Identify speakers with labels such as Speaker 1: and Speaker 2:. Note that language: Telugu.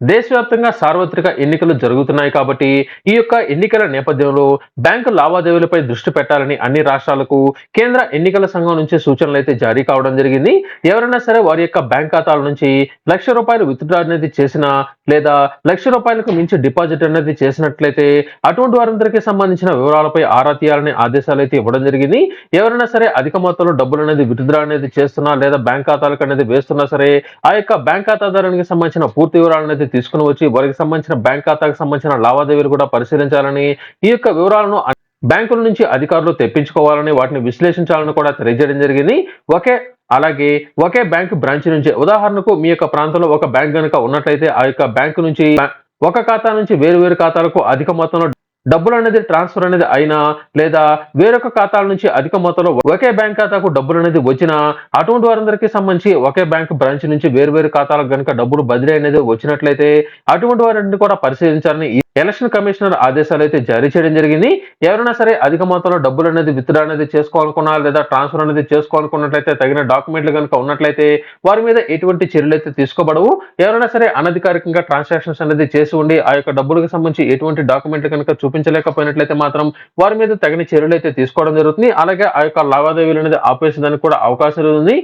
Speaker 1: దేశవ్యాప్తంగా సార్వత్రిక ఎన్నికలు జరుగుతున్నాయి కాబట్టి ఈ యొక్క ఎన్నికల నేపథ్యంలో బ్యాంకు లావాదేవీలపై దృష్టి పెట్టాలని అన్ని రాష్ట్రాలకు కేంద్ర ఎన్నికల సంఘం నుంచి సూచనలు అయితే జారీ కావడం జరిగింది. ఎవరైనా సరే వారి యొక్క బ్యాంక్ ఖాతాల నుంచి లక్ష రూపాయలు విత్డ్రా అనేది చేసినా లేదా లక్ష రూపాయలకు మించి డిపాజిట్ అనేది చేసినట్లయితే అటువంటి వారందరికీ సంబంధించిన వివరాలపై ఆరా తీయాలని ఆదేశాలు అయితే ఇవ్వడం జరిగింది. ఎవరైనా సరే అధిక మొత్తంలో డబ్బులు అనేది విత్డ్రా అనేది చేస్తున్నా లేదా బ్యాంక్ ఖాతాలకు అనేది వేస్తున్నా సరే ఆ యొక్క బ్యాంక్ ఖాతాదారునికి సంబంధించిన పూర్తి వివరాలు అనేది తీసుకుని వచ్చి వారికి సంబంధించిన బ్యాంక్ ఖాతాకు సంబంధించిన లావాదేవీలు కూడా పరిశీలించాలని ఈ యొక్క వివరాలను బ్యాంకుల నుంచి అధికారులు తెప్పించుకోవాలని వాటిని విశ్లేషించాలని కూడా తెలియజేయడం జరిగింది. ఒకే అలాగే ఒకే బ్యాంక్ బ్రాంచ్ నుంచి. ఉదాహరణకు మీ యొక్క ప్రాంతంలో ఒక బ్యాంక్ కనుక ఉన్నట్లయితే ఆ యొక్క బ్యాంకు నుంచి ఒక ఖాతా నుంచి వేరు వేరు ఖాతాలకు అధిక మొత్తంలో డబ్బులు అనేది ట్రాన్స్ఫర్ అనేది అయినా లేదా వేరొక ఖాతాల నుంచి అధిక మొత్తంలో ఒకే బ్యాంక్ ఖాతాకు డబ్బులు అనేది వచ్చినా అటువంటి వారందరికీ సంబంధించి ఒకే బ్యాంక్ బ్రాంచ్ నుంచి వేరు వేరు ఖాతాలకు కనుక డబ్బులు బదిలీ అనేది వచ్చినట్లయితే అటువంటి వారిని కూడా పరిశీలించాలని ఎలక్షన్ కమిషనర్ ఆదేశాలు అయితే జారీ చేయడం జరిగింది. ఎవరైనా సరే అధిక మొత్తంలో డబ్బులు అనేది విత్డ్రా అనేది చేసుకోవాలనుకున్నా లేదా ట్రాన్స్ఫర్ అనేది చేసుకోవాలనుకున్నట్లయితే తగిన డాక్యుమెంట్లు కనుక ఉన్నట్లయితే వారి మీద ఎటువంటి చర్యలు అయితే తీసుకోబడవు. ఎవరైనా సరే అనధికారికంగా ట్రాన్సాక్షన్స్ అనేది చేసి ఉండి ఆ యొక్క డబ్బులకు సంబంధించి ఎటువంటి డాక్యుమెంట్లు కనుక చూపించలేకపోయినట్లయితే మాత్రం వారి మీద తగిన చర్యలు అయితే తీసుకోవడం జరుగుతుంది. అలాగే ఆ యొక్క లావాదేవీలు అనేది ఆపేసేదానికి కూడా అవకాశం ఉంది